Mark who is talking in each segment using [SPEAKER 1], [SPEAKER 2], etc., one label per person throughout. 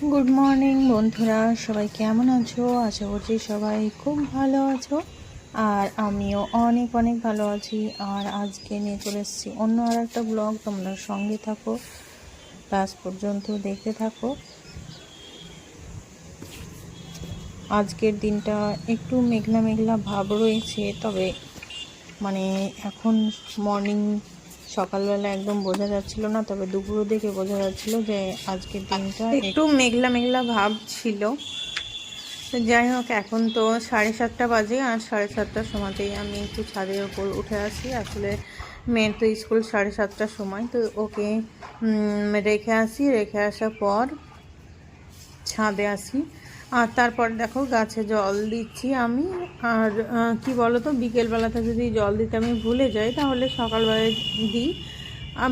[SPEAKER 1] Good morning বন্ধুরা। সবাই কেমন আছো? আশা করছি সবাই খুব ভালো আছো। আর আমিও অনেক অনেক ভালো আছি। আর আজকে নিয়ে চলে এসেছি অন্য আর একটা ব্লগ তোমরা সঙ্গে থাকো লাস্ট পর্যন্ত দেখতে থাকো। আজকের দিনটা একটু মেঘলা মেঘলা ভাব রয়েছে, তবে মানে এখন মর্নিং সকালবেলা একদম বোঝা যাচ্ছিল না তবে দুপুরও দেখে বোঝা যাচ্ছিল যে আজকের দিনটা একটু মেঘলা মেঘলা ভাব ছিল। যাই হোক এখন তো সাড়ে সাতটা বাজে আর সাড়ে সাতটার সময়তেই আমি একটু ছাদের ওপর উঠে আসি। আসলে মেয়ের তো স্কুল সাড়ে সাতটার সময় তো ওকে রেখে আসি। রেখে আসার পর ছাদে আসি। আর তারপর দেখো গাছে জল দিচ্ছি আমি। আর কি বলো তো বিকেলবেলাতে যদি জল দিতে আমি ভুলে যাই তাহলে সকালবেলায় দিই।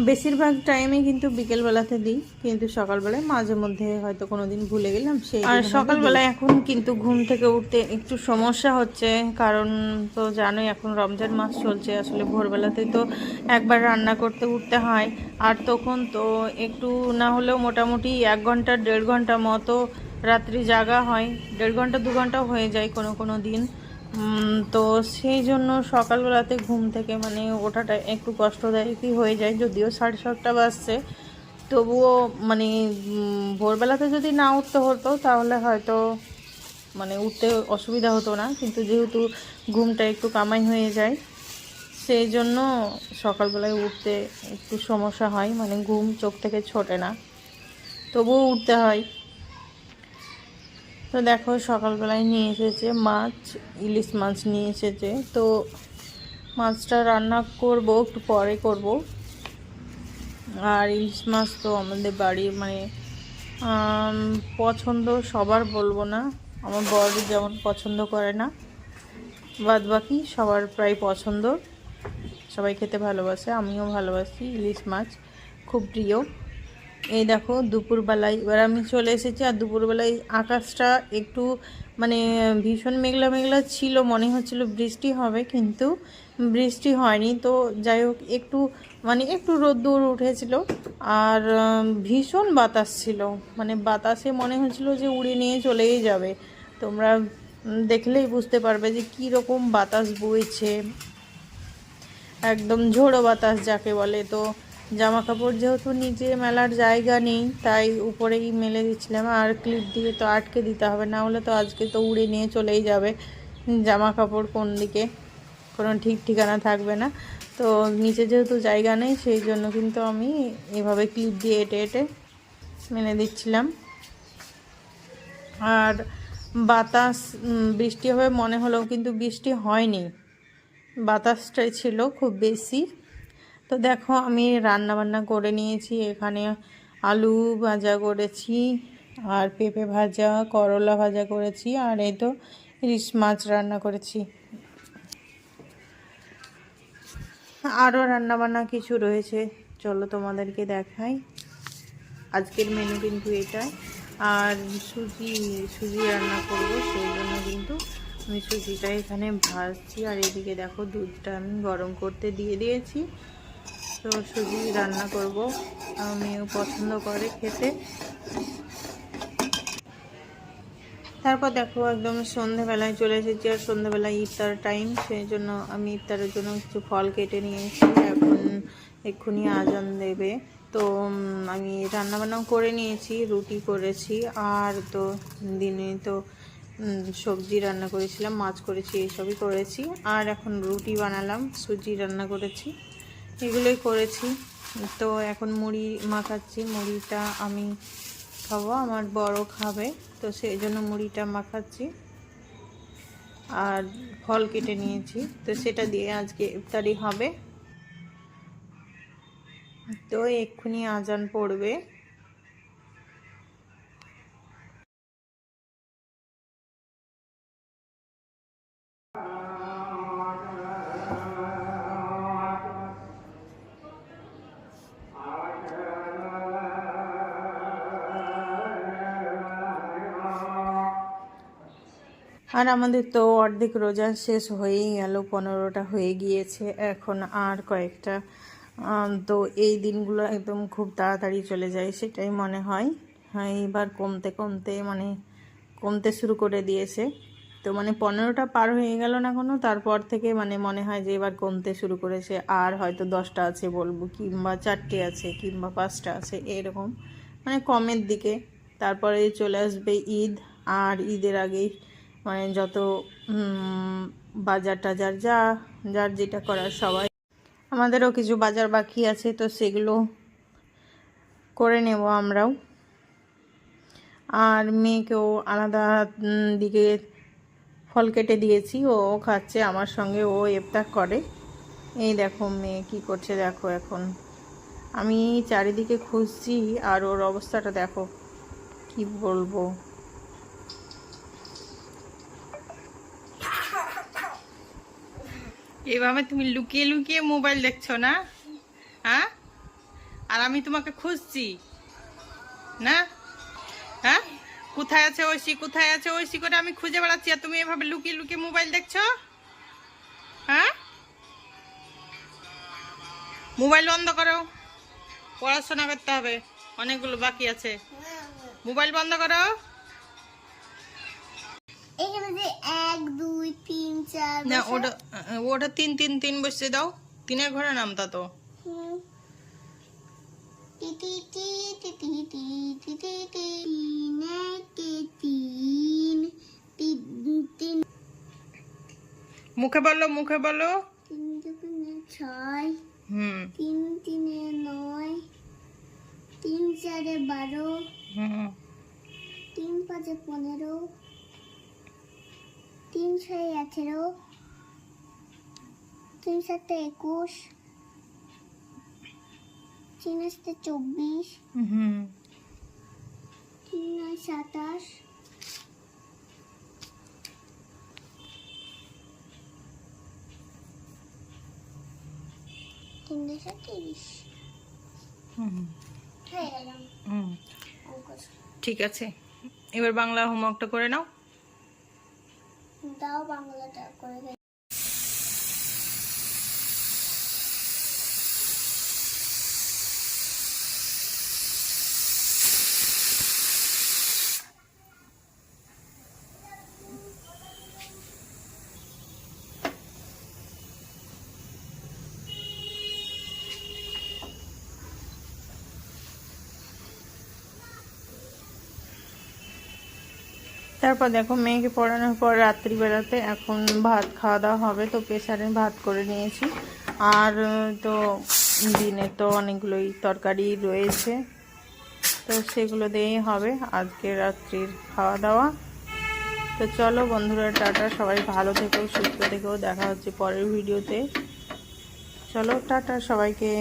[SPEAKER 1] বেশিরভাগ টাইমে কিন্তু বিকেলবেলাতে দিই কিন্তু সকালবেলায় মাঝে মধ্যে হয়তো কোনো দিন ভুলে গেলাম সেই আর সকালবেলায় এখন কিন্তু ঘুম থেকে উঠতে একটু সমস্যা হচ্ছে কারণ তো জানোই এখন রমজান মাস চলছে আসলে ভোরবেলাতে তো একবার রান্না করতে উঠতে হয় আর তখন তো একটু না হলেও মোটামুটি এক ঘণ্টা দেড় ঘণ্টা মতো রাত্রি জাগা হয়, দেড় ঘণ্টা, দু ঘন্টাও হয়ে যায় কোনো কোনো দিন। তো সেই জন্য সকালবেলাতে ঘুম থেকে মানে ওঠাটা একটু কষ্টদায়কই হয়ে যায়, যদিও সাড়ে সাতটা বাজছে। তবুও মানে ভোরবেলাতে যদি না উঠতে হতো, তাহলে হয়তো মানে উঠতে অসুবিধা হতো না। কিন্তু যেহেতু ঘুমটা একটু কামাই হয়ে যায়, সেই জন্য সকালবেলায় উঠতে একটু সমস্যা হয় মানে ঘুম চোখ থেকে ছোটে না। তবুও উঠতে হয়। তো দেখো, সকালবেলায় নিয়ে এসেছে মাছ, ইলিশ মাছ নিয়ে এসেছে। তো মাছটা রান্না করব, একটু পরে করব। আর ইলিশ মাছ তো আমাদের বাড়ির মানে পছন্দ সবার বলব না। আমার বর যেমন পছন্দ করে না বাদ বাকি সবার প্রায় পছন্দ। সবাই খেতে ভালোবাসে, আমিও ভালোবাসি ইলিশ মাছ, খুব প্রিয়। এই দেখো দুপুরবেলায়, এবার আমি চলে এসেছি আর দুপুরবেলায় আকাশটা একটু মানে ভীষণ মেঘলা মেঘলা ছিল, মনে হচ্ছিল বৃষ্টি হবে কিন্তু বৃষ্টি হয়নি। তো যাই হোক, একটু মানে একটু রোদ্দুর উঠেছিল আর ভীষণ বাতাস ছিল। মানে বাতাসে মনে হচ্ছিল যে উড়ে নিয়ে চলেই যাবে। তোমরা দেখলেই বুঝতে পারবে যে কী রকম বাতাস বইছে। একদম ঝোড়ো বাতাস যাকে বলে। তো জামা কাপড় যেহেতু নিচে মেলার জায়গা নেই, তাই উপরেই মেলে দিচ্ছিলাম। আর ক্লিপ দিয়ে তো আটকে দিতে হবে, না হলে তো আজকে তো উড়ে নিয়ে চলেই যাবে জামা কাপড় কোন দিকে। কোনো ঠিক ঠিকানা থাকবে না। তো নিচে যেহেতু জায়গা নেই, সেই জন্য কিন্তু আমি এভাবে ক্লিপ দিয়ে এটে এটে মেলে দিচ্ছিলাম। আর বাতাস বৃষ্টি হবে মনে হলেও কিন্তু বৃষ্টি হয়নি। বাতাসটাই ছিল খুব বেশি। তো দেখো আমি রান্না বান্না করে নিয়েছি। এখানে আলু ভাজা করেছি, আর পেঁপে ভাজা, করলা ভাজা করেছি, আর এই তো ইলিশ মাছ রান্না করেছি। আরও রান্নাবান্না কিছু রয়েছে, চলো তোমাদেরকে দেখাই। আজকের মেনু কিন্তু এটাই আর সুজি সুজি রান্না করব, সেই জন্য কিন্তু আমি সুজিটা এখানে ভাজছি। আর এদিকে দেখো দুধটা আমি গরম করতে দিয়ে দিয়েছি। তো সুজি রান্না করব। আমিও পছন্দ করে খেতে। তারপর দেখো একদম সন্ধেবেলায় চলে এসেছি আর সন্ধেবেলায় ইফতার টাইম সেই জন্য আমি ইফতারের জন্য কিছু ফল কেটে নিয়েছি এখন এক্ষুনি আজান দেবে। তো আমি রান্নাবান্নাও করে নিয়েছি, রুটি করেছি, আর তো দিনে তো সবজি রান্না করেছিলাম, মাছ করেছি এইসবই করেছি। আর এখন রুটি বানালাম, সুজি রান্না করেছি। এগুলোই করেছি। তো এখন মুড়ি মাখাচ্ছি, মুড়িটা আমি খাব, আমার বড় খাবে, তো সেই জন্য মুড়িটা মাখাচ্ছি। আর ফল কেটে নিয়েছি, তো সেটা দিয়ে আজকে ইফতারি হবে। তো এক্ষুনি আজান পড়বে। আর আমাদের তো অর্ধেক রোজা শেষ হয়েই গেল, পনেরোটা হয়ে গিয়েছে এখন আর কয়েকটা। তো এই দিনগুলো একদম খুব তাড়াতাড়ি চলে যায় সেটাই মনে হয়। হ্যাঁ এইবার কমতে কমতে মানে কমতে শুরু করে দিয়েছে। তো মানে পনেরোটা পার হয়ে গেল না কোনো, তারপর থেকে মানে মনে হয় যে এবার কমতে শুরু করেছে। আর হয়তো দশটা আছে বলব, কিংবা চারটে আছে, কিংবা পাঁচটা আছে, এরকম। মানে কমের দিকে। তারপরে চলে আসবে ঈদ, আর ঈদের আগেই মানে যত বাজার টাজার যা, যার যেটা করার সবাই। আমাদেরও কিছু বাজার বাকি আছে, তো সেগুলো করে নেব আমরাও। আর মেয়েকেও আলাদা দিকে ফল কেটে দিয়েছি, ও খাচ্ছে, আমার সঙ্গে ও ইফতার করে। এই দেখো মেয়ে কি করছে, দেখো এখন। আমি চারিদিকে খুঁজছি আর ওর অবস্থাটা দেখো, কি বলব। এভাবে তুমি লুকিয়ে লুকিয়ে মোবাইল দেখছ না? হ্যাঁ? আর আমি তোমাকে খুঁজছি। না? হ্যাঁ? কোথায় আছে ঐশী? কোথায় আছে ঐশী করে আমি খুঁজে বেড়াচ্ছি। আর তুমি এভাবে লুকিয়ে লুকিয়ে মোবাইল দেখছ? হ্যাঁ? মোবাইল বন্ধ করো। পড়াশোনা করতে হবে। অনেকগুলো বাকি আছে। মোবাইল বন্ধ করো।
[SPEAKER 2] এক দুই তিন
[SPEAKER 1] না ওটা ওটা তিন তিন তিন বসে দাও। তিনের ঘরে নামতা তো। মুখে বলো মুখে বলো।
[SPEAKER 2] ছয় তিন তিনে নয় তিন চারে বারো তিন পাঁচে পনেরো তিন ছয় আঠেরো তিন সাতে একুশ তিন আসতে চব্বিশ
[SPEAKER 1] হুম।
[SPEAKER 2] তিন নয় সাতাশ তিন দেশে তিরিশ।
[SPEAKER 1] হুম।
[SPEAKER 2] হয়ে
[SPEAKER 1] হুম। ঠিক আছে। এবার বাংলা হোমওয়ার্কটা করে নাও।
[SPEAKER 2] দাও বাংলাটা করে
[SPEAKER 1] তারপর দেখো মেয়েকে পড়ানোর পর রাত্রিবেলাতে এখন ভাত খাওয়া দাওয়া হবে, তো প্রেসারে ভাত করে নিয়েছি। আর, তো দিনে তো অনেকগুলোই তরকারি রয়েছে, তো সেগুলো দিয়েই হবে আজকে রাত্রির খাওয়া দাওয়া। তো চলো বন্ধুরা, টাটা, সবাই ভালো থেকো, সুস্থ থেকেও দেখা হচ্ছে পরের ভিডিওতে। চলো, টাটা সবাইকে।